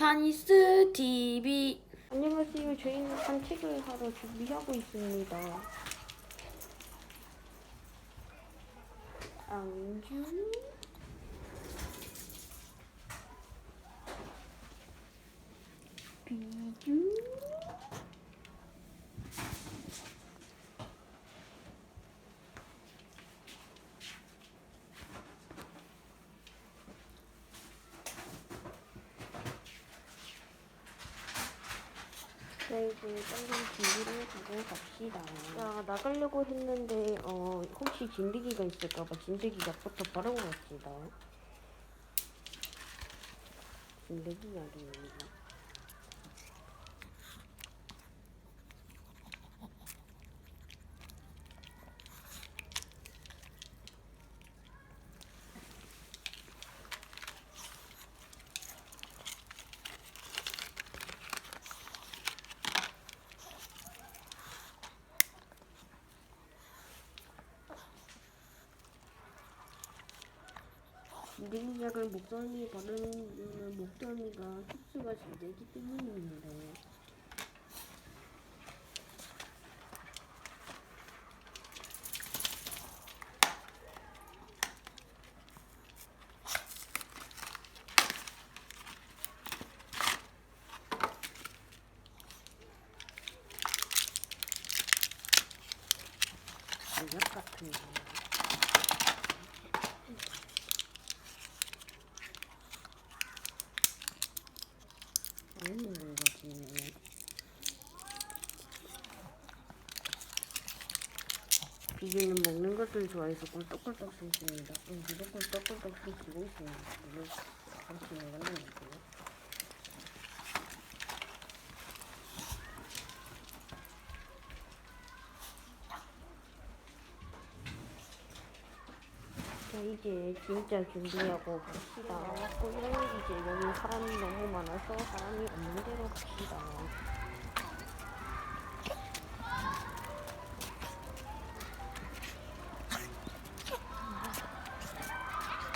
카니스 TV 안녕하세요. 저희는 산책을 하러 준비하고 있습니다. 안주 비주 자 이제 빨리 준비를 하고 갑시다. 자 나가려고 했는데 어 혹시 진드기가 있을까봐 진드기 약부터 바르고 갑시다. 진드기 약입니다. 진드기 약을 목덜미에 바르는 목덜미가 흡수가 잘 되기 때문입니다. 약 같은 거. 아니 거지. 비주는 먹는 것을 좋아해서 꿀떡꿀떡 씹습니다. 음, 비도 꿀떡꿀떡 씹고 있습니다. 물을 잠시 내려놓을게요. 자 이제 진짜 준비하고 갑시다. 고양이 이제 여기 사람이 너무 많아서 사람이 없는 데로 갑시다.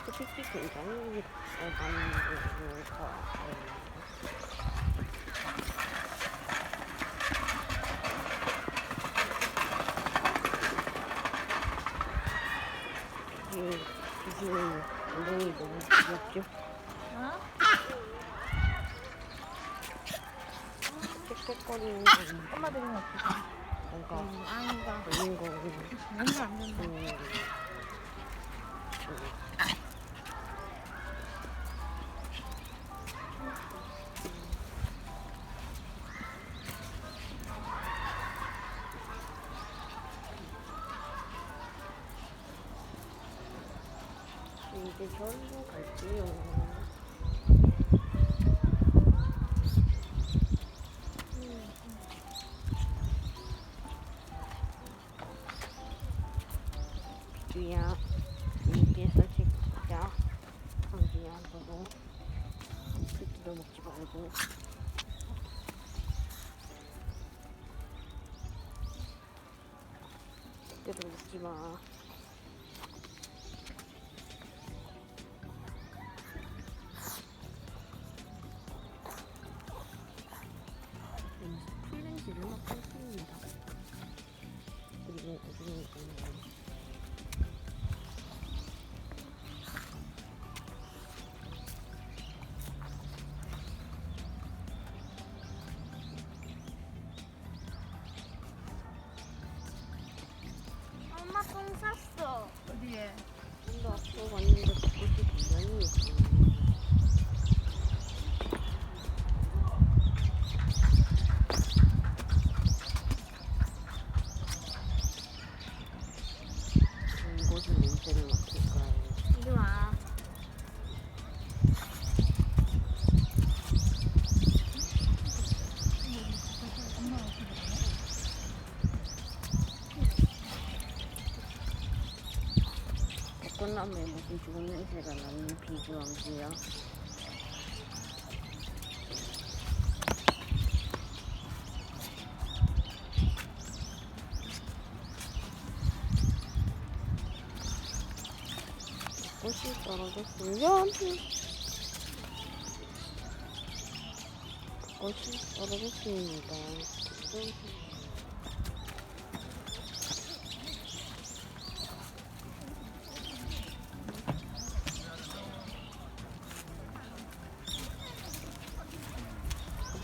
솔직히 굉장히 어, 많은 데가 음, 비주는 엉덩이 너무 귀엽죠? 틱틱거리는 거 엄마 들으면 어떡해? 뭔가 음, 아니다. 걸린 거 뭔가 안 된다. 음, 이 주야, 여기에서 찍자. 상주야, 너도 새끼도 먹지 말고. 새끼도 먹지 마. 쌌어. 어디에? 좀더 앞으로 갔는데 벚꽃이 굉장히 예뻐요. 이곳은 냄새를 맡을까요? 이리 와. 벚꽃나무에 무슨 좋은 냄새가 나는 비주얼이야. 꽃이 떨어졌으면 것이 떨어졌습니다. 지금 여기 지금 잠시만요. 오빠 내가 핑크라고 한지 얼마 됐어? 뭐가 핑크라고. 이거 이제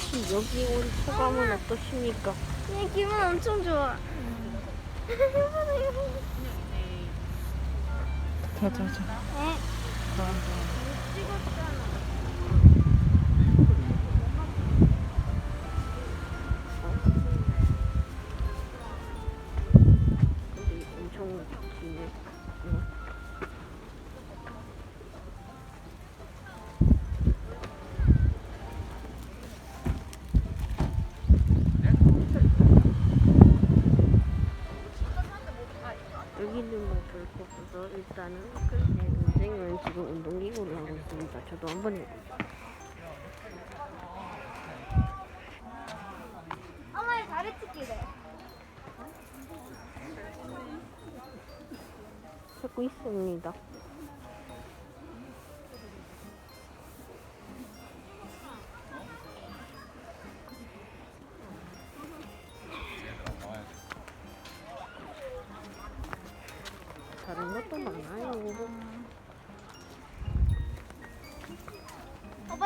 유주씨 여기 온 소감은 어떠십니까? 내 기분 엄청 좋아. 자자자. 네. 저도 한번 해볼게요. 엄마의 다리 찢기래. 하고 있습니다.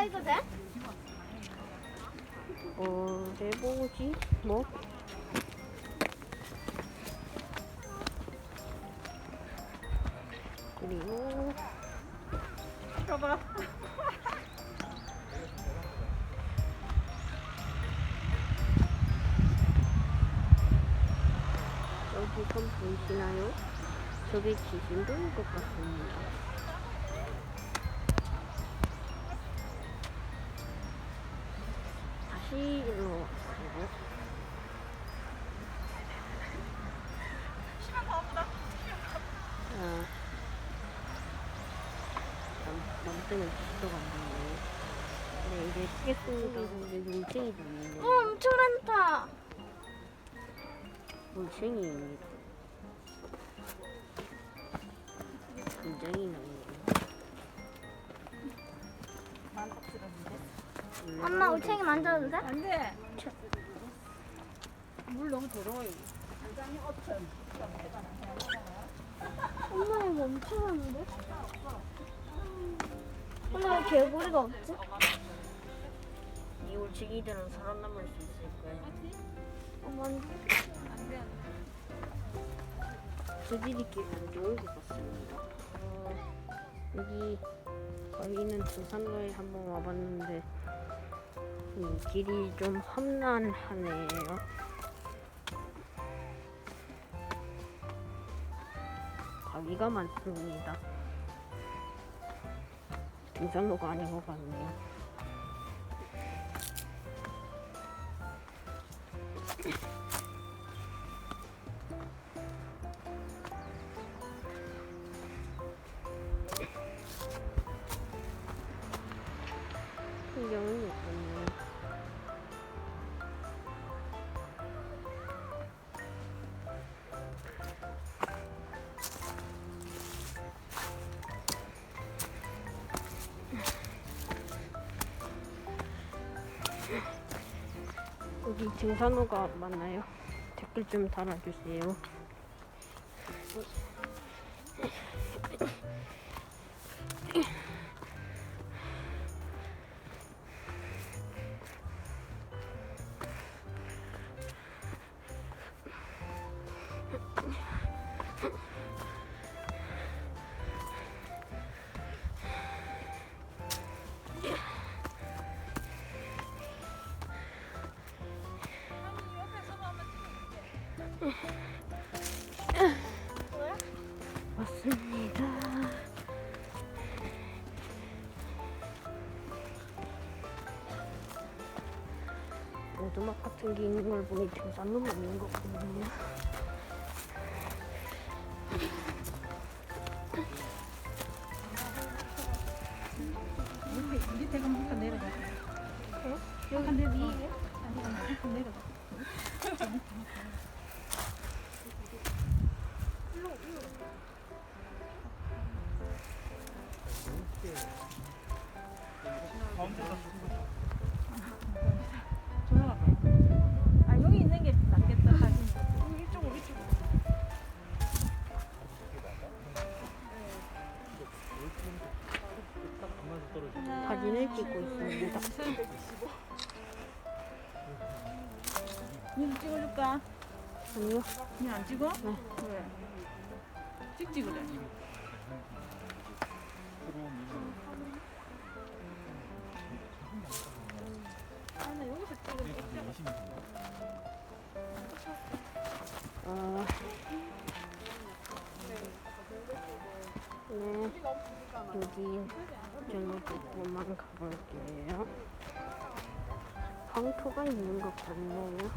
이거 돼? 어, 해보지 뭐? 그리고 줘봐. 여기 선 보이시나요? 저게 지진도인 것 같습니다. 다시 일로 왔어요. 아, 남, 남편은 지도가 안 보이네. 네, 이제 쓰겠습니다. 근데 물쟁이도 있네. 어, 엄청 많다. 물쟁이입니다. 굉장히 많 엄마 올챙이 만져도 돼? 안 돼. 물 너무 더러워요. 엄마 이거 엄청 많은데? 엄마 왜 개구리가 없지? 이 울치기들은 살아남을 수 있을까요? 엄마 저지리길 안 좋은 것 같습니다. 어, 여기 저희는 등산로에 한번 와봤는데 이 길이 좀 험난하네요. 가기가 많습니다. 등산로가 아닌 것 같네요. 여기 등산로가 맞나요? 댓글 좀 달아주세요. 맞습니다. 오두막 같은 게 있는 걸 보니 등산로. 밑에 가면 한칸 내려가. 여기 내 위에. 한칸 내려가. 니도 찍어줄까? 아니요, 니안 찍어? 네. 왜? 찍지 그래. 아나 여기서 찍어. 어, 네, 여기 저는 조금만 가볼게요. 황토가 있는 것 같네요.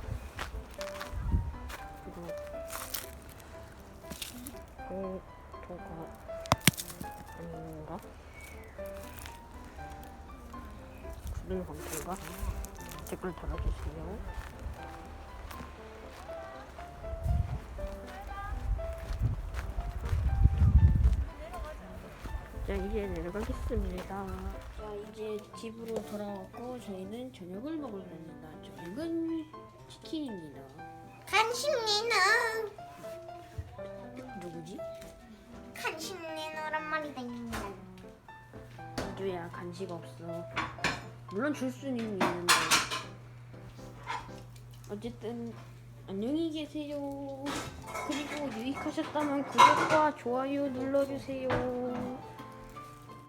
그리고 황토가 아닌가? 구른 황토인가? 댓글 달아주세요. 이제 내려가겠습니다. 자 이제 집으로 돌아왔고 저희는 저녁을 먹을 겁니다. 저녁은 치킨입니다. 간식니는 누구지? 간식니는 말이다. 이주야 간식 없어. 물론 줄 수는 있는데 어쨌든 안녕히 계세요. 그리고 유익하셨다면 구독과 좋아요 눌러주세요.